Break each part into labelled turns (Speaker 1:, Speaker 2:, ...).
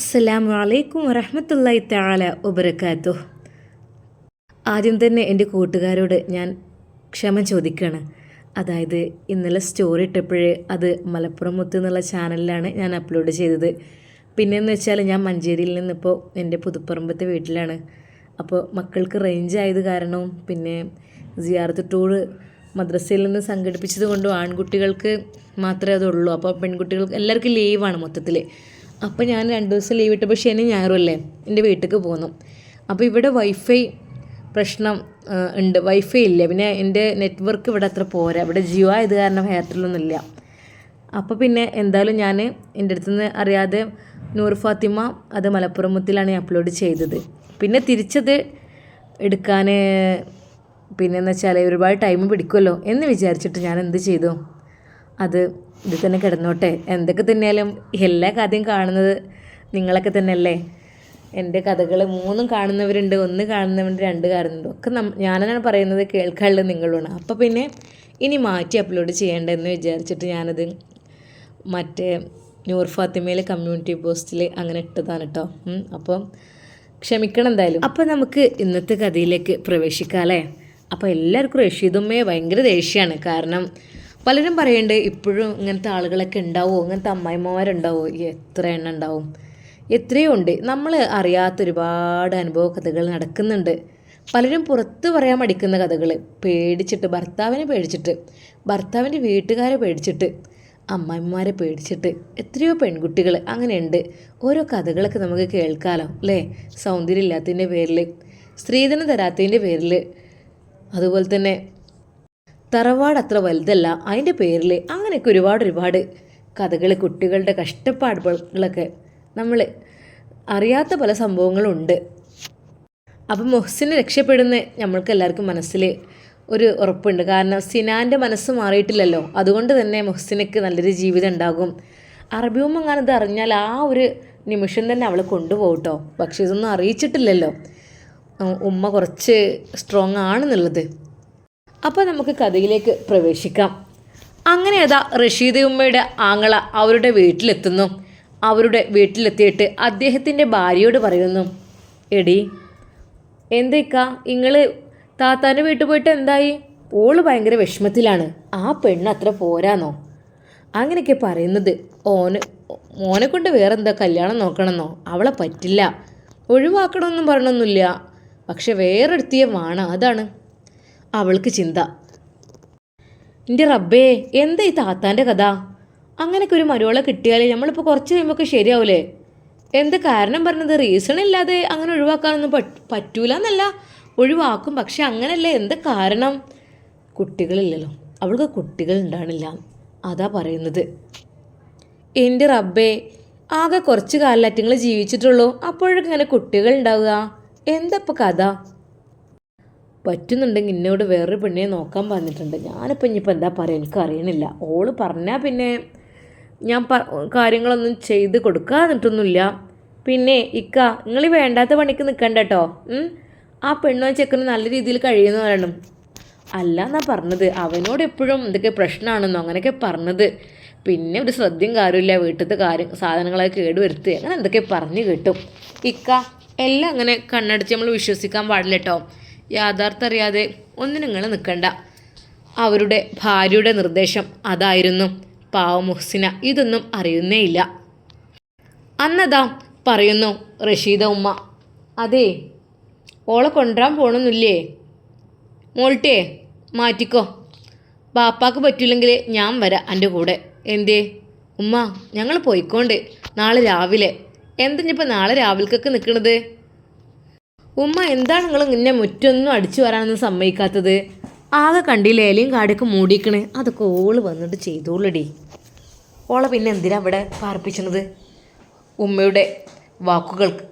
Speaker 1: അസ്സലാമു അലൈക്കും വറഹമത്തല്ലായി താല ഉപരക്കാത്തു ആദ്യം തന്നെ എന്റെ കൂട്ടുകാരോട് ഞാൻ ക്ഷമ ചോദിക്കുകയാണ് അതായത് ഇന്നലെ സ്റ്റോറി ഇട്ടപ്പോഴേ അത് മലപ്പുറം മുത്ത് എന്നുള്ള ചാനലിലാണ് ഞാൻ അപ്ലോഡ് ചെയ്തത്. പിന്നെയെന്ന് വെച്ചാൽ ഞാൻ മഞ്ചേരിയിൽ നിന്നിപ്പോൾ എന്റെ പുതുപ്പറമ്പത്തെ വീട്ടിലാണ്. അപ്പോൾ മക്കൾക്ക് റേഞ്ച് ആയത് കാരണവും പിന്നെ സിയാർത്ത് ടൂർ മദ്രസയിൽ നിന്ന് സംഘടിപ്പിച്ചത് കൊണ്ടും ആൺകുട്ടികൾക്ക് മാത്രമേ അതുള്ളൂ. അപ്പോൾ പെൺകുട്ടികൾക്ക് എല്ലാവർക്കും ലീവാണ് മൊത്തത്തിൽ. അപ്പോൾ ഞാൻ രണ്ട് ദിവസം ലീവ് ഇട്ടപ്പോൾ ശനി ഞാൻ അല്ലേ എന്റെ വീട്ടിലേക്ക് പോന്നു. അപ്പോൾ ഇവിടെ വൈഫൈ പ്രശ്നം ഉണ്ട്. വൈഫൈ ഇല്ല. പിന്നെ എന്റെ നെറ്റ്വർക്ക് ഇവിടെ അത്ര പോരാ. ഇവിടെ ജിയോ ആയത് കാരണം എയർടെലൊന്നും ഇല്ല. അപ്പോൾ പിന്നെ എന്തായാലും ഞാൻ എന്റെ അടുത്തുനിന്ന് അറിയാതെ നൂർ ഫാത്തിമ അത് മലപ്പുറം മുത്തിലാണ് ഞാൻ അപ്ലോഡ് ചെയ്തത്. പിന്നെ തിരിച്ചത് എടുക്കാൻ പിന്നെന്ന് വെച്ചാൽ ഒരുപാട് ടൈം പിടിക്കുമല്ലോ എന്ന് വിചാരിച്ചിട്ട് ഞാൻ എന്ത് ചെയ്തു? അത് ഇത് തന്നെ കിടന്നോട്ടെ. എന്തൊക്കെ തന്നെയാലും എല്ലാ കഥയും കാണുന്നത് നിങ്ങളൊക്കെ തന്നെയല്ലേ? എന്റെ കഥകൾ മൂന്നും കാണുന്നവരുണ്ട് ഒന്ന് കാണുന്നവരുണ്ട് രണ്ട് കാണുന്നുണ്ട് ഒക്കെ ഞാനെന്നാണ് പറയുന്നത് കേൾക്കാനുള്ളത് നിങ്ങളാണ് അപ്പോൾ പിന്നെ ഇനി മാറ്റി അപ്ലോഡ് ചെയ്യേണ്ടതെന്ന് വിചാരിച്ചിട്ട് ഞാനത് മറ്റേ നൂർ ഫാത്തിമയിലെ കമ്മ്യൂണിറ്റി പോസ്റ്റിൽ അങ്ങനെ ഇട്ടതാണ് കേട്ടോ അപ്പം ക്ഷമിക്കണം എന്തായാലും. അപ്പോൾ നമുക്ക് ഇന്നത്തെ കഥയിലേക്ക് പ്രവേശിക്കാം അല്ലേ അപ്പോൾ എല്ലാവർക്കും റഷീദുമ്മയെ ഭയങ്കര ദേഷ്യമാണ് കാരണം പലരും പറയണ്ടേ ഇപ്പോഴും ഇങ്ങനത്തെ ആളുകളൊക്കെ ഉണ്ടാവുമോ ഇങ്ങനത്തെ അമ്മായിമ്മമാരുണ്ടാവുമോ എത്ര എണ്ണം ഉണ്ടാവും? എത്രയോ ഉണ്ട് നമ്മൾ അറിയാത്ത ഒരുപാട് അനുഭവ കഥകൾ നടക്കുന്നുണ്ട്. പലരും പുറത്ത് പറയാൻ മടിക്കുന്ന കഥകൾ പേടിച്ചിട്ട് ഭർത്താവിനെ പേടിച്ചിട്ട് ഭർത്താവിന്റെ വീട്ടുകാരെ പേടിച്ചിട്ട് അമ്മായിമാരെ പേടിച്ചിട്ട് എത്രയോ പെൺകുട്ടികൾ അങ്ങനെയുണ്ട്. ഓരോ കഥകളൊക്കെ നമുക്ക് കേൾക്കാലോ അല്ലേ? സൗന്ദര്യം ഇല്ലാത്തതിന്റെ പേരിൽ സ്ത്രീധനം തരാത്തതിന്റെ പേരിൽ അതുപോലെ തന്നെ തറവാട് അത്ര വലുതല്ല. അതിന്റെ പേരിൽ അങ്ങനെയൊക്കെ ഒരുപാട് ഒരുപാട് കഥകൾ കുട്ടികളുടെ കഷ്ടപ്പാടുകളൊക്കെ നമ്മൾ അറിയാത്ത പല സംഭവങ്ങളുണ്ട്. അപ്പം മൊഹ്സിനെ രക്ഷപ്പെടുന്ന നമ്മൾക്ക് എല്ലാവർക്കും മനസ്സിൽ ഒരു ഉറപ്പുണ്ട്. കാരണം സിനാന്റെ മനസ്സ് മാറിയിട്ടില്ലല്ലോ. അതുകൊണ്ട് തന്നെ മൊഹ്സിനക്ക് നല്ലൊരു ജീവിതം ഉണ്ടാകും. അറബിയുമ്മങ്ങാനും ഇത് അറിഞ്ഞാൽ ആ ഒരു നിമിഷം തന്നെ അവളെ കൊണ്ടുപോകും കേട്ടോ പക്ഷേ ഇതൊന്നും അറിയിച്ചിട്ടില്ലല്ലോ. ഉമ്മ കുറച്ച് സ്ട്രോങ് ആണെന്നുള്ളത്. അപ്പോൾ നമുക്ക് കഥയിലേക്ക് പ്രവേശിക്കാം. അങ്ങനെ അതാ റഷീദ് ഉമ്മയുടെ ആങ്ങള അവരുടെ വീട്ടിലെത്തുന്നു. അവരുടെ വീട്ടിലെത്തിയിട്ട് അദ്ദേഹത്തിന്റെ ഭാര്യയോട് പറയുന്നു എടി എന്തേക്ക? നിങ്ങൾ താത്താന്റെ വീട്ടിൽ പോയിട്ട് എന്തായി? ഓൾ ഭയങ്കര വിഷമത്തിലാണ്. ആ പെണ്ണ് അത്ര പോരാന്നോ? അങ്ങനെയൊക്കെ പറയുന്നത് ഓന് മോനെ കൊണ്ട് വേറെന്താ കല്യാണം നോക്കണമെന്നോ? അവളെ പറ്റില്ല. ഒഴിവാക്കണമെന്നും പറയണമെന്നില്ല പക്ഷെ വേറെടുത്തിയ വേണം. അതാണ്. അവൾക്ക് ചിന്ത. എന്റെ റബ്ബേ എന്താ ഈ താത്താന്റെ കഥ? അങ്ങനെയൊക്കെ ഒരു മരുവളെ കിട്ടിയാൽ നമ്മളിപ്പോൾ കുറച്ച് കഴിയുമ്പോൾ ശരിയാവൂലേ? എന്ത് കാരണം പറഞ്ഞത്? റീസൺ ഇല്ലാതെ അങ്ങനെ ഒഴിവാക്കാനൊന്നും പറ്റ് പറ്റൂല എന്നല്ല ഒഴിവാക്കും പക്ഷെ അങ്ങനല്ലേ? എന്ത് കാരണം? കുട്ടികളില്ലല്ലോ. അവൾക്ക് കുട്ടികൾ ഉണ്ടാണില്ല അതാ പറയുന്നത്. എന്റെ റബ്ബേ ആകെ കുറച്ച് കാലറ്റങ്ങൾ ജീവിച്ചിട്ടുള്ളൂ. അപ്പോഴൊക്കെ ഇങ്ങനെ കുട്ടികൾ ഉണ്ടാവുക. എന്താ ഇപ്പോൾ കഥ? പറ്റുന്നുണ്ടെങ്കിൽ എന്നോട് വേറൊരു പെണ്ണിനെ നോക്കാൻ പറഞ്ഞിട്ടുണ്ട്. ഞാനിപ്പോൾ ഇനിയിപ്പോൾ എന്താ പറയുക എനിക്ക് അറിയണില്ല ഓൾ പറഞ്ഞാൽ പിന്നെ ഞാൻ കാര്യങ്ങളൊന്നും ചെയ്ത് കൊടുക്കാന്നിട്ടൊന്നുമില്ല പിന്നെ ഇക്ക നിങ്ങൾ വേണ്ടാത്ത പണിക്ക് നിൽക്കണ്ട കേട്ടോ ആ പെണ്ണോ ചെക്കനും നല്ല രീതിയിൽ കഴിയുന്ന വേണം അല്ല എന്നാ പറഞ്ഞത്? അവനോട് എപ്പോഴും എന്തൊക്കെ പ്രശ്നമാണെന്നോ അങ്ങനെയൊക്കെ പറഞ്ഞത്. പിന്നെ ഒരു ശ്രദ്ധയും കാര്യമില്ല വീട്ടിലത്തെ കാര്യം സാധനങ്ങളൊക്കെ കേടുവരുത്തുക അങ്ങനെ എന്തൊക്കെ പറഞ്ഞു കിട്ടും. ഇക്ക എല്ലാം അങ്ങനെ കണ്ണടിച്ച് നമ്മൾ വിശ്വസിക്കാൻ പാടില്ല കേട്ടോ യാഥാർത്ഥ്യം അറിയാതെ ഒന്നും നിങ്ങൾ നിൽക്കണ്ട. അവരുടെ ഭാര്യയുടെ നിർദ്ദേശം അതായിരുന്നു. പാവ മുഹ്സിന ഇതൊന്നും അറിയുന്നേ ഇല്ല അന്നതാ പറയുന്നു റഷീദ ഉമ്മ അതെ ഓളെ കൊണ്ടുവരാൻ പോണമെന്നില്ലേ മോൾട്ടേ മാറ്റിക്കോ. ബാപ്പാക്ക് പറ്റില്ലെങ്കിൽ ഞാൻ വരാം എന്റെ കൂടെ. എന്തേ? ഉമ്മ ഞങ്ങൾ പോയിക്കോണ്ട് നാളെ രാവിലെ. എന്തിനിപ്പോൾ നാളെ രാവിലേക്കൊക്കെ നിൽക്കണത് ഉമ്മ എന്താണ് നിങ്ങൾ നിന്നെ മുറ്റൊന്നും അടിച്ചു വരാനൊന്നും സമ്മതിക്കാത്തത്? ആകെ കണ്ടില്ല ഇലയും കാടൊക്കെ മൂടിക്കണേ അതൊക്കെ ഓൾ വന്നിട്ട് ചെയ്തോളടി. ഓളെ പിന്നെ എന്തിനാ ഇവിടെ പാർപ്പിച്ചത് ഉമ്മയുടെ വാക്കുകൾക്ക്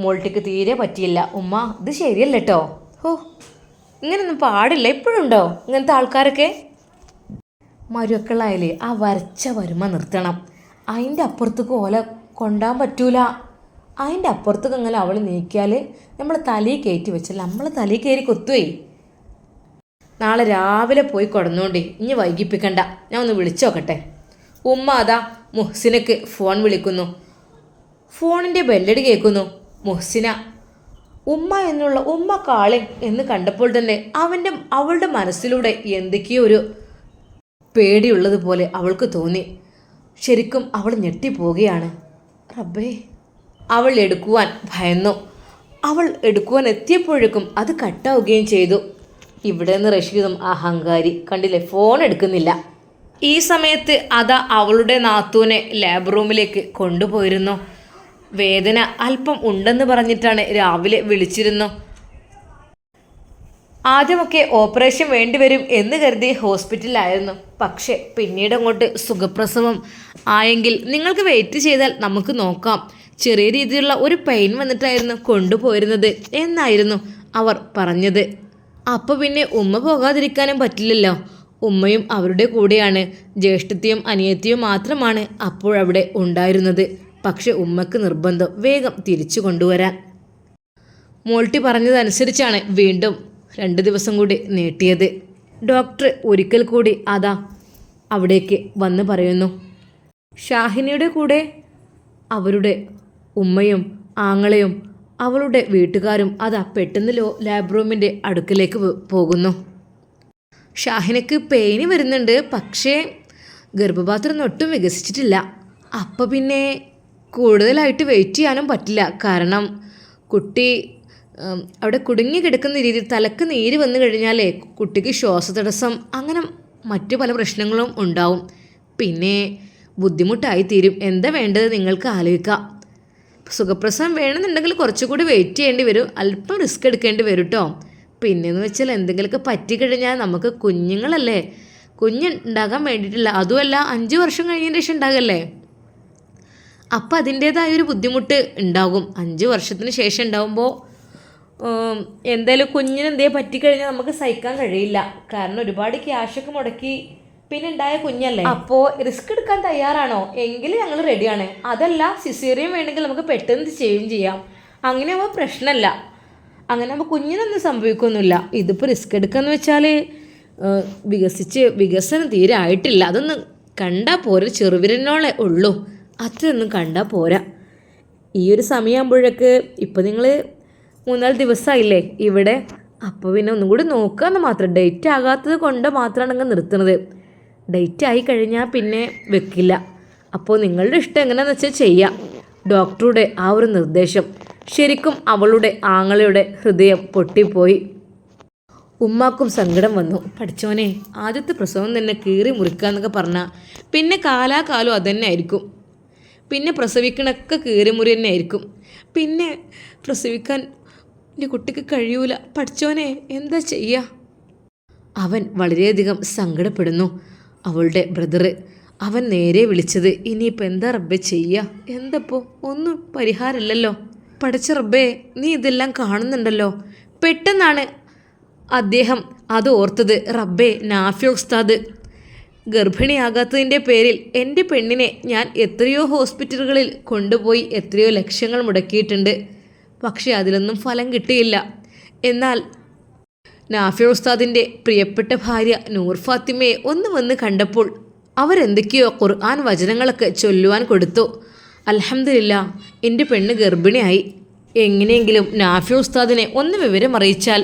Speaker 1: മോൾട്ടിക്ക് തീരെ പറ്റിയില്ല. ഉമ്മ ഇത് ശരിയല്ല കേട്ടോ ഓ ഇങ്ങനൊന്നും പാടില്ല. ഇപ്പോഴുണ്ടോ ഇങ്ങനത്തെ ആൾക്കാരൊക്കെ? മരുക്കളായാലേ ആ വരച്ച വരുമ നിർത്തണം. അതിന്റെ അപ്പുറത്തേക്ക് ഓല കൊണ്ടാൻ പറ്റൂല. അതിന്റെ അപ്പുറത്തേക്ക് അവൾ നീക്കിയാൽ നമ്മൾ തലയിൽ കയറ്റി വെച്ചാൽ നമ്മൾ തലയിൽ കയറി കൊത്തുവേ. നാളെ രാവിലെ പോയി കൊടുന്നോണ്ടേ ഇനി വൈകിപ്പിക്കണ്ട. ഞാൻ ഒന്ന് വിളിച്ചു നോക്കട്ടെ. ഉമ്മ അതാ മുഹ്സിനക്ക് ഫോൺ വിളിക്കുന്നു. ഫോണിന്റെ ബെല്ലടി കേൾക്കുന്നു. മുഹ്സിന ഉമ്മ എന്നുള്ള ഉമ്മ കാളി എന്ന് കണ്ടപ്പോൾ തന്നെ അവന്റെ അവളുടെ മനസ്സിലൂടെ എന്തൊക്കെയോ ഒരു പേടിയുള്ളതുപോലെ അവൾക്ക് തോന്നി. ശരിക്കും അവൾ ഞെട്ടിപ്പോവുകയാണ്. റബ്ബേ. അവൾ എടുക്കുവാൻ ഭയന്നു. അവൾ എടുക്കുവാൻ എത്തിയപ്പോഴേക്കും അത് കട്ടാവുകയും ചെയ്തു. ഇവിടെ നിന്ന് റഷീദും അഹങ്കാരി കണ്ടില്ലേ ഫോൺ എടുക്കുന്നില്ല. ഈ സമയത്ത് അതാ അവളുടെ നാത്തൂനെ ലാബ് റൂമിലേക്ക് കൊണ്ടുപോയിരുന്നു. വേദന അല്പം ഉണ്ടെന്ന് പറഞ്ഞിട്ടാണ് രാവിലെ വിളിച്ചിരുന്നു. ആദ്യമൊക്കെ ഓപ്പറേഷൻ വേണ്ടിവരും എന്ന് കരുതി ഹോസ്പിറ്റലിലായിരുന്നു പക്ഷേ പിന്നീട് അങ്ങോട്ട് സുഖപ്രസവം. ആയെങ്കിൽ നിങ്ങൾക്ക് വെയിറ്റ് ചെയ്താൽ നമുക്ക് നോക്കാം. ചെറിയ രീതിയിലുള്ള ഒരു പെയിൻ വന്നിട്ടായിരുന്നു കൊണ്ടുപോയിരുന്നത് എന്നായിരുന്നു അവർ പറഞ്ഞത്. അപ്പോൾ പിന്നെ ഉമ്മ പോകാതിരിക്കാനും പറ്റില്ലല്ലോ. ഉമ്മയും അവരുടെ കൂടെയാണ്. ജ്യേഷ്ഠത്തെയും അനിയത്തിയും മാത്രമാണ് അപ്പോഴവിടെ ഉണ്ടായിരുന്നത്. പക്ഷെ ഉമ്മക്ക് നിർബന്ധം വേഗം തിരിച്ചു കൊണ്ടുവരാൻ. മോൾട്ടി പറഞ്ഞതനുസരിച്ചാണ് വീണ്ടും രണ്ട് ദിവസം കൂടി നീട്ടിയത്. ഡോക്ടർ ഒരിക്കൽ കൂടി അതാ അവിടേക്ക് വന്ന് പറയുന്നു. ഷാഹിനിയുടെ കൂടെ അവരുടെ ഉമ്മയും ആങ്ങളയും അവളുടെ വീട്ടുകാരും അതാ പെട്ടെന്ന് ലോ ലാബ് റൂമിന്റെ അടുക്കലേക്ക് പോകുന്നു. ഷാഹിനക്ക് പെയിന് വരുന്നുണ്ട്. പക്ഷേ ഗർഭപാത്രം ഒട്ടും വികസിച്ചിട്ടില്ല. അപ്പോൾ പിന്നെ കൂടുതലായിട്ട് വെയിറ്റ് ചെയ്യാനും പറ്റില്ല. കാരണം കുട്ടി അവിടെ കുടുങ്ങി കിടക്കുന്ന രീതിയിൽ തലക്ക് നീര് വന്നു കഴിഞ്ഞാലേ കുട്ടിക്ക് ശ്വാസതടസ്സം അങ്ങനെ മറ്റു പല പ്രശ്നങ്ങളും ഉണ്ടാവും. പിന്നെ ബുദ്ധിമുട്ടായി തീരും എന്താ വേണ്ടത് നിങ്ങൾക്ക് ആലോചിക്കാം. സുഖപ്രസവം വേണമെന്നുണ്ടെങ്കിൽ കുറച്ചുകൂടി വെയിറ്റ് ചെയ്യേണ്ടി വരും. അല്പം റിസ്ക് എടുക്കേണ്ടി വരും കേട്ടോ പിന്നെന്ന് വെച്ചാൽ എന്തെങ്കിലുമൊക്കെ പറ്റിക്കഴിഞ്ഞാൽ നമുക്ക് കുഞ്ഞുങ്ങളല്ലേ? കുഞ്ഞുണ്ടാകാൻ വേണ്ടിയിട്ടില്ല. അതുമല്ല അഞ്ച് വർഷം കഴിഞ്ഞതിന് ശേഷം ഉണ്ടാകല്ലേ? അപ്പം അതിന്റേതായ ഒരു ബുദ്ധിമുട്ട് ഉണ്ടാകും. അഞ്ച് വർഷത്തിന് ശേഷം ഉണ്ടാകുമ്പോൾ എന്തായാലും കുഞ്ഞിന് എന്തേ പറ്റിക്കഴിഞ്ഞാൽ നമുക്ക് സഹിക്കാൻ കഴിയില്ല. കാരണം ഒരുപാട് ക്യാഷൊക്കെ മുടക്കി പിന്നെ ഉണ്ടായ കുഞ്ഞല്ലേ? അപ്പോ റിസ്ക് എടുക്കാൻ തയ്യാറാണോ? എങ്കിൽ ഞങ്ങൾ റെഡിയാണ് അതല്ല സിസേറിയൻ വേണമെങ്കിൽ നമുക്ക് പെട്ടെന്ന് ചെയ്യുകയും ചെയ്യാം. അങ്ങനെ അവ പ്രശ്നമല്ല അങ്ങനെ ആകുമ്പോൾ കുഞ്ഞിനൊന്നും സംഭവിക്കൊന്നുമില്ല. ഇതിപ്പോൾ റിസ്ക് എടുക്കാന്ന് വെച്ചാൽ വികസിച്ച് വികസനം തീരെ ആയിട്ടില്ല. അതൊന്നും കണ്ടാൽ പോരെ ചെറുവിരനോളെ ഉള്ളൂ. അത്രയൊന്നും കണ്ടാൽ പോരാ. ഈ ഒരു സമയമാകുമ്പോഴേക്ക് ഇപ്പം നിങ്ങൾ മൂന്നാൽ ദിവസമായില്ലേ ഇവിടെ. അപ്പോൾ പിന്നെ ഒന്നും കൂടി നോക്കുക എന്ന് മാത്രം. ഡേറ്റ് ആകാത്തത് കൊണ്ട് മാത്രമാണ് അങ്ങ് നിർത്തുന്നത് ഡേറ്റ് ആയി കഴിഞ്ഞാൽ പിന്നെ വെക്കില്ല. അപ്പോൾ നിങ്ങളുടെ ഇഷ്ടം എങ്ങനെയാണെന്ന് വെച്ചാൽ ചെയ്യാം. ഡോക്ടറുടെ ആ ഒരു നിർദ്ദേശം. ശരിക്കും അവളുടെ ആങ്ങളയുടെ ഹൃദയം പൊട്ടിപ്പോയി. ഉമ്മാക്കും സങ്കടം വന്നു. പഠിച്ചോനെ ആദ്യത്തെ പ്രസവം തന്നെ കീറി മുറിക്കുക എന്നൊക്കെ പറഞ്ഞാൽ പിന്നെ കാലാകാലം അതന്നെ ആയിരിക്കും. പിന്നെ പ്രസവിക്കണൊക്കെ കീറി മുറി തന്നെ ആയിരിക്കും. പിന്നെ പ്രസവിക്കാൻ എന്റെ കുട്ടിക്ക് കഴിയൂല. പഠിച്ചോനെ എന്താ ചെയ്യുക അവൻ വളരെയധികം സങ്കടപ്പെടുന്നു. അവളുടെ ബ്രദറ്. അവൻ നേരെ വിളിച്ചത് ഇനിയിപ്പോൾ എന്താ റബ്ബെ ചെയ്യുക എന്തപ്പോ? ഒന്നും പരിഹാരമില്ലല്ലോ. പഠിച്ച റബ്ബേ നീ ഇതെല്ലാം കാണുന്നുണ്ടല്ലോ. പെട്ടെന്നാണ് അദ്ദേഹം അത് ഓർത്തത്. റബ്ബേ നാഫി ഉസ്താദ്. ഗർഭിണിയാകാത്തതിന്റെ പേരിൽ എന്റെ പെണ്ണിനെ ഞാൻ എത്രയോ ഹോസ്പിറ്റലുകളിൽ കൊണ്ടുപോയി എത്രയോ ലക്ഷങ്ങൾ മുടക്കിയിട്ടുണ്ട്. പക്ഷേ അതിലൊന്നും ഫലം കിട്ടിയില്ല. എന്നാൽ നാഫി ഉസ്താദിന്റെ പ്രിയപ്പെട്ട ഭാര്യ നൂർ ഫാത്തിമയെ ഒന്ന് വന്ന് കണ്ടപ്പോൾ അവരെന്തൊക്കെയോ ഖുർആൻ വചനങ്ങളൊക്കെ ചൊല്ലുവാൻ കൊടുത്തു. അലഹമില്ല എന്റെ പെണ്ണ് ഗർഭിണിയായി. എങ്ങനെയെങ്കിലും നാഫി ഉസ്താദിനെ ഒന്ന് വിവരം അറിയിച്ചാൽ.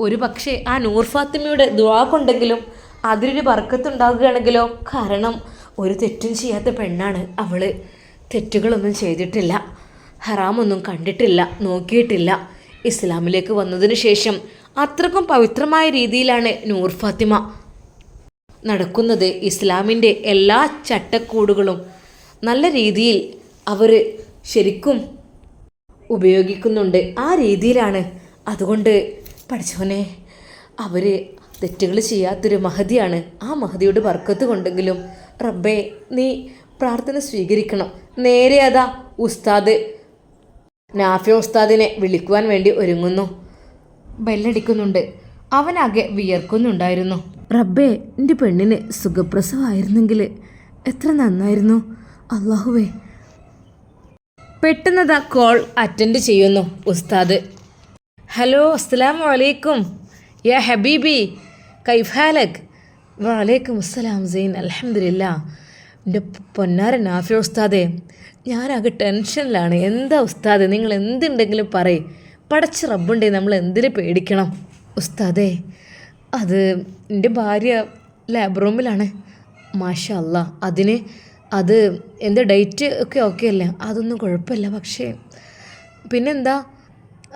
Speaker 1: ഒരു പക്ഷേ ആ നൂർ ഫാത്തിമയുടെ ദുവാ കൊണ്ടെങ്കിലും അതിലൊരു വർക്കത്തുണ്ടാകുകയാണെങ്കിലോ കാരണം ഒരു തെറ്റും ചെയ്യാത്ത പെണ്ണാണ് അവൾ തെറ്റുകളൊന്നും ചെയ്തിട്ടില്ല. ഹറാമൊന്നും കണ്ടിട്ടില്ല നോക്കിയിട്ടില്ല. ഇസ്ലാമിലേക്ക് വന്നതിന് ശേഷം അത്രക്കും പവിത്രമായ രീതിയിലാണ് നൂർ ഫാത്തിമ നടക്കുന്നത് ഇസ്ലാമിന്റെ എല്ലാ ചട്ടക്കൂടുകളും. നല്ല രീതിയിൽ അവർ ശരിക്കും ഉപയോഗിക്കുന്നുണ്ട്. ആ രീതിയിലാണ്. അതുകൊണ്ട് പഠിച്ചോനെ അവർ തെറ്റുകൾ ചെയ്യാത്തൊരു മഹതിയാണ്. ആ മഹതിയുടെ വർക്കത്ത് കൊണ്ടെങ്കിലും റബ്ബേ നീ പ്രാർത്ഥന സ്വീകരിക്കണം. നേരെ അതാ ഉസ്താദ് നാഫിയ ഉസ്താദിനെ വിളിക്കുവാൻ വേണ്ടി ഒരുങ്ങുന്നു. ബെല്ലടിക്കുന്നുണ്ട്. അവനാകെ വിയർക്കുന്നുണ്ടായിരുന്നു. റബ്ബേ എന്റെ പെണ്ണിന് സുഖപ്രസവമായിരുന്നെങ്കിൽ എത്ര നന്നായിരുന്നു. അള്ളാഹുവേ പെട്ടെന്നതാ കോൾ അറ്റൻഡ് ചെയ്യുന്നു ഉസ്താദ്. ഹലോ അസ്സലാം വലൈക്കും യാ ഹബീബി കൈഫാലക് വലൈക്കും അസ്സലാം സെയിൻ അലഹമില്ല എന്റെ പൊന്നാര നാഫി ഉസ്താദേ ഞാനാകെ ടെൻഷനിലാണ്. എന്താ ഉസ്താദ് നിങ്ങൾ എന്തുണ്ടെങ്കിലും പറയും. പടച്ച് റബ്ബുണ്ടേ നമ്മൾ എന്തിനു പേടിക്കണം? ഉസ്താദേ അത് എന്റെ ഭാര്യ ലാബ് റൂമിലാണ് മാഷ അല്ല അതിന് അത് എന്താ ഡേറ്റ് ഒക്കെ ഓക്കെ അല്ലേ? അതൊന്നും കുഴപ്പമില്ല പക്ഷേ പിന്നെന്താ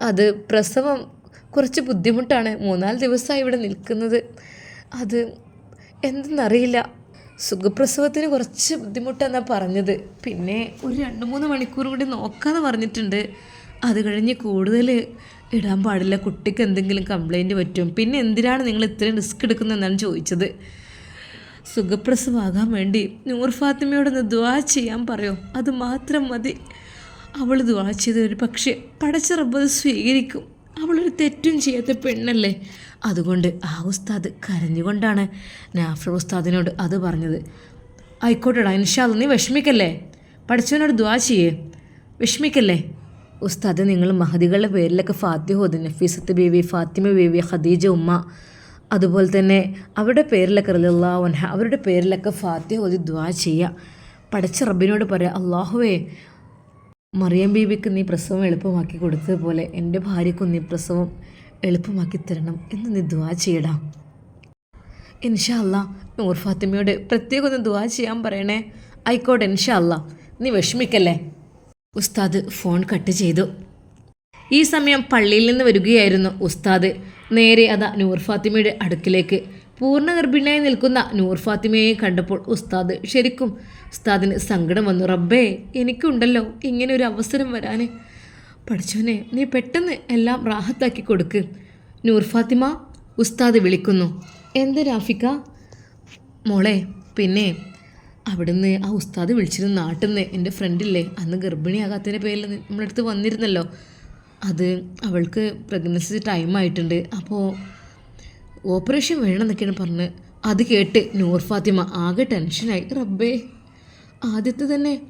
Speaker 1: അത് പ്രസവം കുറച്ച് ബുദ്ധിമുട്ടാണ്. മൂന്നാൽ ദിവസമായി ഇവിടെ നിൽക്കുന്നത്. അത് എന്തെന്നറിയില്ല. സുഖപ്രസവത്തിന് കുറച്ച് ബുദ്ധിമുട്ടെന്നാണ് പറഞ്ഞത്. പിന്നെ ഒരു രണ്ട് മൂന്ന് മണിക്കൂർ കൂടി നോക്കാമെന്ന് പറഞ്ഞിട്ടുണ്ട്. അത് കഴിഞ്ഞ് കൂടുതൽ ഇടാൻ പാടില്ല. കുട്ടിക്ക് എന്തെങ്കിലും കംപ്ലൈന്റ് പറ്റും. പിന്നെ എന്തിനാണ് നിങ്ങൾ ഇത്രയും റിസ്ക് എടുക്കുന്നതെന്നാണ് ചോദിച്ചത്. സുഖപ്രസവാകാൻ വേണ്ടി നൂർ ഫാത്തിമയോടൊന്ന് ദ്വാ ചെയ്യാൻ പറയോ? അത് മാത്രം മതി. അവൾ ദ്വാ ചെയ്ത് ഒരു പക്ഷേ പടച്ച റബ്ബ് അത് സ്വീകരിക്കും. അവളൊരു തെറ്റും ചെയ്യാത്ത പെണ്ണല്ലേ? അതുകൊണ്ട് ആ ഉസ്താദ് കരഞ്ഞുകൊണ്ടാണ് നാഫർ ഉസ്താദിനോട് അത് പറഞ്ഞത്. ആയിക്കോട്ടെടാ ഇൻഷാദ് നീ വിഷമിക്കല്ലേ? പഠിച്ചവനോട് ദ്വാ ചെയ്യേ. വിഷമിക്കല്ലേ? ഉസ്താദ് നിങ്ങൾ മഹദികളുടെ പേരിലൊക്കെ ഫാത്തിഹ ഓതി. നഫീസത്ത് ബീവി ഫാത്തിമ ബീവി ഖദീജ ഉമ്മ. അതുപോലെ തന്നെ അവരുടെ പേരിലൊക്കെ റലിള്ളാഹുൻഹ അവരുടെ പേരിലൊക്കെ ഫാത്തിഹ ഓതി ദ്വാ ചെയ്യുക പഠിച്ച റബ്ബിനോട് പറയാം അള്ളാഹുവേ മറിയം ബീബിക്ക് നീ പ്രസവം എളുപ്പമാക്കി കൊടുത്തതുപോലെ എന്റെ ഭാര്യക്കും നീ പ്രസവം എളുപ്പമാക്കി തരണം എന്ന് നീ ദ്വാ ചെയ്യടാ. ഇൻഷാ അല്ല നൂർ ഫാത്തിമയോട് പ്രത്യേകം ഒന്ന് ദ്വാ ചെയ്യാൻ പറയണേ. ആയിക്കോട്ടെ ഇൻഷാ അല്ല നീ വിഷമിക്കല്ലേ? ഉസ്താദ് ഫോൺ കട്ട് ചെയ്തു. ഈ സമയം പള്ളിയിൽ നിന്ന് വരികയായിരുന്നു ഉസ്താദ്. നേരെ അതാ നൂർ ഫാത്തിമയുടെ അടുക്കിലേക്ക്. പൂർണ ഗർഭിണിയായി നിൽക്കുന്ന നൂർ ഫാത്തിമയെ കണ്ടപ്പോൾ ഉസ്താദ് ശരിക്കും ഉസ്താദിന് സങ്കടം വന്നു. റബ്ബേ എനിക്കുണ്ടല്ലോ ഇങ്ങനെ ഒരു അവസരം വരാൻ പഠിച്ചോനെ നീ പെട്ടെന്ന് എല്ലാം റാഹത്താക്കി കൊടുക്ക് നൂർ ഫാത്തിമ ഉസ്താദ് വിളിക്കുന്നു. എന്ത് രാഫിക്ക? മോളെ പിന്നെ അവിടുന്ന് ആ ഉസ്താദ് വിളിച്ചിരുന്ന നാട്ടിൽ നിന്ന് എന്റെ ഫ്രണ്ടില്ലേ അന്ന് ഗർഭിണിയാകാത്തതിന്റെ പേരിൽ നമ്മുടെ അടുത്ത് വന്നിരുന്നല്ലോ. അത് അവൾക്ക് പ്രഗ്നൻസി ടൈം ആയിട്ടുണ്ട്. അപ്പോൾ ഓപ്പറേഷൻ വേണം വേണമെന്നൊക്കെയാണ് പറഞ്ഞ്. അത് കേട്ട് നൂർ ഫാത്തിമ ആകെ ടെൻഷനായി റബ്ബേ ആദ്യത്തെ തന്നെ.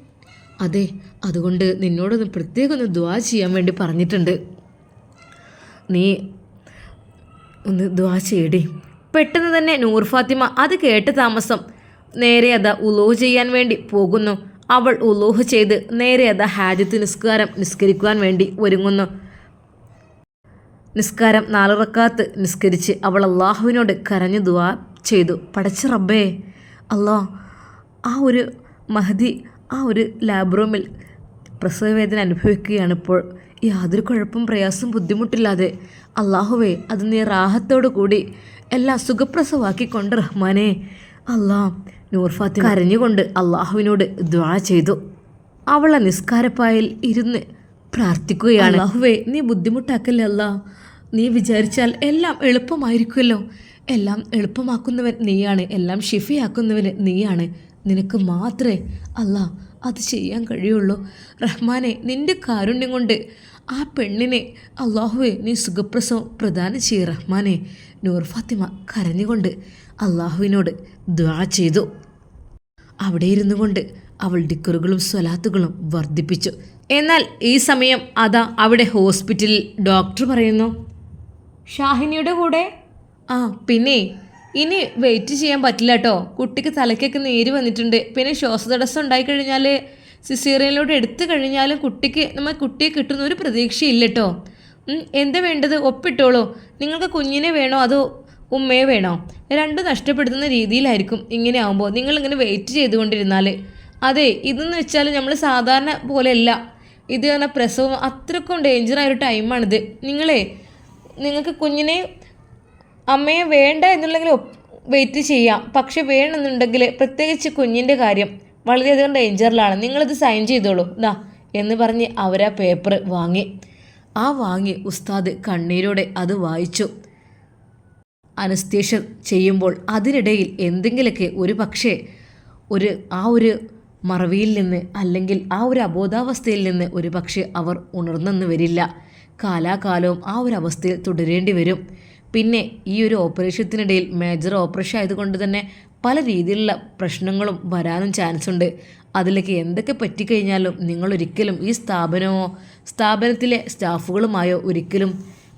Speaker 1: അതെ അതുകൊണ്ട് നിന്നോടൊന്ന് പ്രത്യേകം ഒന്ന് ദ്വാ ചെയ്യാൻ വേണ്ടി പറഞ്ഞിട്ടുണ്ട്. നീ ഒന്ന് ദ്വാ ചെയ്യടി. പെട്ടെന്ന് തന്നെ നൂർ ഫാത്തിമ അത് കേട്ട് താമസം. നേരെ അത് ഉലോഹ് ചെയ്യാൻ വേണ്ടി പോകുന്നു. അവൾ ഉലോഹ് ചെയ്ത് നേരെ അത് ഹാജത്ത് നിസ്കാരം നിസ്കരിക്കുവാൻ വേണ്ടി ഒരുങ്ങുന്നു. നിസ്കാരം നാലിറക്കാത്ത് നിസ്കരിച്ച് അവൾ അള്ളാഹുവിനോട് കരഞ്ഞു ദുവാ ചെയ്തു. പടച്ച റബ്ബേ അല്ലോ ആ ഒരു മഹദി ആ ഒരു ലാബ് റൂമിൽ പ്രസവവേദന അനുഭവിക്കുകയാണിപ്പോൾ യാതൊരു കുഴപ്പം പ്രയാസം ബുദ്ധിമുട്ടില്ലാതെ അള്ളാഹുവേ അത് നീ റാഹത്തോടു കൂടി എല്ലാം സുഖപ്രസവാക്കിക്കൊണ്ട് റഹ്മാനെ. അല്ലാ നൂർ ഫാത്തിമ കരഞ്ഞുകൊണ്ട് അള്ളാഹുവിനോട് ദ്വാ ചെയ്തു. അവളെ നിസ്കാരപ്പായിൽ ഇരുന്ന് പ്രാർത്ഥിക്കുകയാണ്. അള്ളാഹുവേ നീ ബുദ്ധിമുട്ടാക്കല്ലേ അല്ല നീ വിചാരിച്ചാൽ എല്ലാം എളുപ്പമായിരിക്കുമല്ലോ. എല്ലാം എളുപ്പമാക്കുന്നവൻ നീയാണ്. എല്ലാം ഷിഫിയാക്കുന്നവന് നീയാണ്. നിനക്ക് മാത്രമേ അല്ല അത് ചെയ്യാൻ കഴിയുള്ളൂ. റഹ്മാനെ നിന്റെ കാരുണ്യം കൊണ്ട് ആ പെണ്ണിനെ അള്ളാഹുവെ നീ സുഖപ്രസവം പ്രദാനം ചെയ്യ റഹ്മാനെ. നൂർ ഫാത്തിമ കരഞ്ഞുകൊണ്ട് അള്ളാഹുവിനോട് ദ്വാ ചെയ്തു. അവിടെ ഇരുന്നു കൊണ്ട് അവൾ ഡിക്കറുകളും സ്വലാത്തുകളും വർദ്ധിപ്പിച്ചു. എന്നാൽ ഈ സമയം അതാ അവിടെ ഹോസ്പിറ്റലിൽ ഡോക്ടർ പറയുന്നു ഷാഹിനിയുടെ കൂടെ? ആ പിന്നെ ഇനി വെയിറ്റ് ചെയ്യാൻ പറ്റില്ല കേട്ടോ കുട്ടിക്ക് തലയ്ക്കൊക്കെ നീര് വന്നിട്ടുണ്ട്. പിന്നെ ശ്വാസതടസ്സം ഉണ്ടായിക്കഴിഞ്ഞാൽ സിസേറിയനിലൂടെ എടുത്തു കഴിഞ്ഞാലും കുട്ടിക്ക് നമ്മൾ കുട്ടിയെ കിട്ടുന്ന ഒരു പ്രതീക്ഷയില്ല കേട്ടോ എന്താ വേണ്ടത്? ഒപ്പിട്ടോളൂ. നിങ്ങൾക്ക് കുഞ്ഞിനെ വേണോ? അതോ ഉമ്മയെ വേണോ? രണ്ടും നഷ്ടപ്പെടുത്തുന്ന രീതിയിലായിരിക്കും ഇങ്ങനെ ആകുമ്പോൾ നിങ്ങളിങ്ങനെ വെയിറ്റ് ചെയ്തുകൊണ്ടിരുന്നാൽ അതെ ഇതെന്ന് വെച്ചാൽ നമ്മൾ സാധാരണ പോലെയല്ല. ഇത് പറഞ്ഞാൽ പ്രസവം അത്രക്കും ഡേഞ്ചറായ ഒരു ടൈമാണിത് നിങ്ങളെ നിങ്ങൾക്ക് കുഞ്ഞിനെ അമ്മയെ വേണ്ട എന്നുള്ളെങ്കിൽ വെയിറ്റ് ചെയ്യാം. പക്ഷെ വേണമെന്നുണ്ടെങ്കിൽ പ്രത്യേകിച്ച് കുഞ്ഞിന്റെ കാര്യം. വളരെയധികം ഡേഞ്ചറിലാണ്. നിങ്ങളിത് സൈൻ ചെയ്തോളൂ. ദാ എന്ന് പറഞ്ഞ് അവരാ പേപ്പർ വാങ്ങി. ആ വാങ്ങി ഉസ്താദ് കണ്ണീരോടെ അത് വായിച്ചു. അനസ്തേഷ്യ ചെയ്യുമ്പോൾ അതിനിടയിൽ എന്തെങ്കിലുമൊക്കെ ഒരു പക്ഷേ ഒരു ആ ഒരു മറവിയിൽ നിന്ന് അല്ലെങ്കിൽ ആ ഒരു അബോധാവസ്ഥയിൽ നിന്ന് ഒരു പക്ഷേ അവർ ഉണർന്നെന്ന് വരില്ല. കാലാകാലവും ആ ഒരു അവസ്ഥയിൽ തുടരേണ്ടി വരും. പിന്നെ ഈ ഒരു ഓപ്പറേഷത്തിനിടയിൽ മേജർ ഓപ്പറേഷൻ ആയതുകൊണ്ട് തന്നെ പല രീതിയിലുള്ള പ്രശ്നങ്ങളും വരാനും ചാൻസ് ഉണ്ട് അതിലേക്ക് എന്തൊക്കെ പറ്റിക്കഴിഞ്ഞാലും നിങ്ങൾ ഒരിക്കലും ഈ സ്ഥാപനമോ സ്ഥാപനത്തിലെ സ്റ്റാഫുകളുമായോ ഒരിക്കലും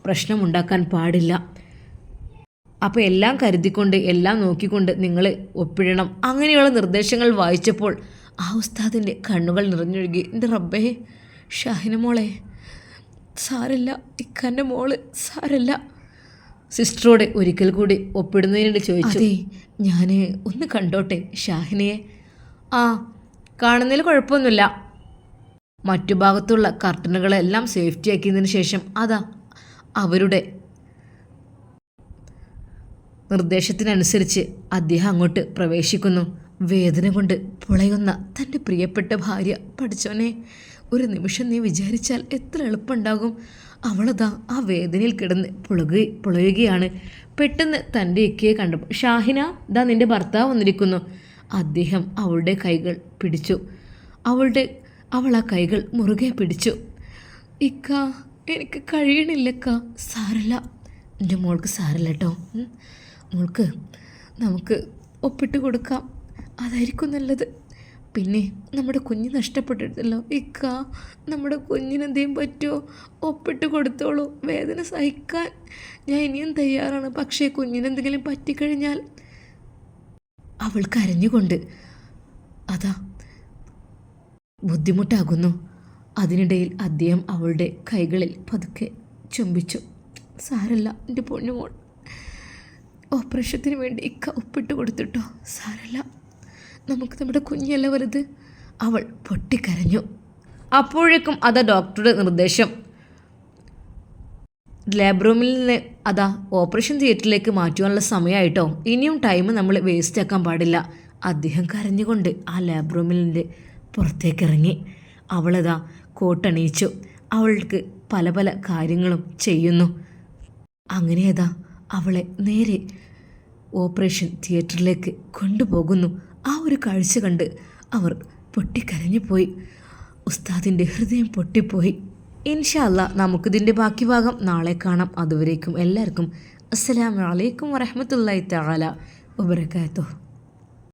Speaker 1: പ്രശ്നമുണ്ടാക്കാൻ പാടില്ല. അപ്പോൾ എല്ലാം കരുതിക്കൊണ്ട് എല്ലാം നോക്കിക്കൊണ്ട് നിങ്ങൾ ഒപ്പിടണം. അങ്ങനെയുള്ള നിർദ്ദേശങ്ങൾ വായിച്ചപ്പോൾ ആ ഉസ്താദിന്റെ കണ്ണുകൾ നിറഞ്ഞൊഴുകി എന്റെ റബ്ബേ ഷാഹിന മോളെ സാരല്ല ഇക്കാന്റെ മോൾ സാരല്ല. സിസ്റ്ററോട് ഒരിക്കൽ കൂടി ഒപ്പിടുന്നതിനോട് ചോദിച്ചു. ഞാൻ ഒന്ന് കണ്ടോട്ടെ ഷാഹിനിയെ ആ കാണുന്നതിൽ കുഴപ്പമൊന്നുമില്ല. മറ്റു ഭാഗത്തുള്ള കർട്ടനുകളെല്ലാം സേഫ്റ്റി ആക്കിയതിന് ശേഷം അതാ അവരുടെ നിർദ്ദേശത്തിനനുസരിച്ച് അദ്ദേഹം അങ്ങോട്ട് പ്രവേശിക്കുന്നു. വേദന കൊണ്ട് പുളയുന്ന തന്റെ പ്രിയപ്പെട്ട ഭാര്യ പഠിച്ചോനെ ഒരു നിമിഷം നീ വിചാരിച്ചാൽ എത്ര എളുപ്പമുണ്ടാകും. അവളതാ ആ വേദനയിൽ കിടന്ന് പുളകി പുളയുകയാണ്. പെട്ടെന്ന് തന്റെ ഇക്കയെ കണ്ടപ്പോൾ ഷാഹിന ദാ നിന്റെ ഭർത്താവ് വന്നിരിക്കുന്നു. അദ്ദേഹം അവളുടെ കൈകൾ പിടിച്ചു. അവളുടെ അവൾ ആ കൈകൾ മുറുകെ പിടിച്ചു. ഇക്ക എനിക്ക് കഴിയണില്ലക്ക. സാരല്ല. എന്റെ മോൾക്ക് സാരല്ല കേട്ടോ മോൾക്ക് നമുക്ക് ഒപ്പിട്ട് കൊടുക്കാം. അതായിരിക്കും നല്ലത്. പിന്നെ നമ്മുടെ കുഞ്ഞ് നഷ്ടപ്പെട്ടിട്ടല്ലോ. ഇക്ക നമ്മുടെ കുഞ്ഞിനെന്തെങ്കിലും പറ്റുമോ ഒപ്പിട്ട് കൊടുത്തോളൂ. വേദന സഹിക്കാൻ ഞാൻ ഇനിയും തയ്യാറാണ്. പക്ഷേ കുഞ്ഞിനെന്തെങ്കിലും പറ്റിക്കഴിഞ്ഞാൽ അവൾ കരഞ്ഞുകൊണ്ട് അതാ ബുദ്ധിമുട്ടാകുന്നു. അതിനിടയിൽ അദ്ദേഹം അവളുടെ കൈകളിൽ പതുക്കെ ചുംബിച്ചു. സാരല്ല എന്റെ പൊന്നുമോൾ. ഓപ്പറേഷത്തിന് വേണ്ടി ഇക്ക ഒപ്പിട്ട് കൊടുത്തിട്ടോ? സാരല്ല. നമുക്ക് നമ്മുടെ കുഞ്ഞല്ല വലുത്? അവൾ പൊട്ടിക്കരഞ്ഞു. അപ്പോഴേക്കും അതാ ഡോക്ടറുടെ നിർദ്ദേശം. ലാബ് റൂമിൽ നിന്ന് അതാ ഓപ്പറേഷൻ തിയേറ്ററിലേക്ക് മാറ്റുവാനുള്ള സമയമായിട്ടോ ഇനിയും ടൈം നമ്മൾ വേസ്റ്റ് ആക്കാൻ പാടില്ല. അദ്ദേഹം കരഞ്ഞുകൊണ്ട് ആ ലാബ് നിന്ന് പുറത്തേക്ക് ഇറങ്ങി അവളതാ കോട്ടണിയിച്ചു. അവൾക്ക് പല പല കാര്യങ്ങളും ചെയ്യുന്നു. അങ്ങനെയതാ അവളെ നേരെ ഓപ്പറേഷൻ തിയേറ്ററിലേക്ക് കൊണ്ടുപോകുന്നു. ആ ഒരു കാഴ്ച കണ്ട് അവർ പൊട്ടിക്കരഞ്ഞു പോയി ഉസ്താദിന്റെ ഹൃദയം പൊട്ടിപ്പോയി. ഇൻഷല്ല നമുക്കിതിന്റെ ബാക്കി ഭാഗം നാളെ കാണാം. അതുവരേക്കും എല്ലാവർക്കും അസ്സലാമു അലൈക്കും വറഹമത്തല്ലായി തആല വബറകാതുഹു.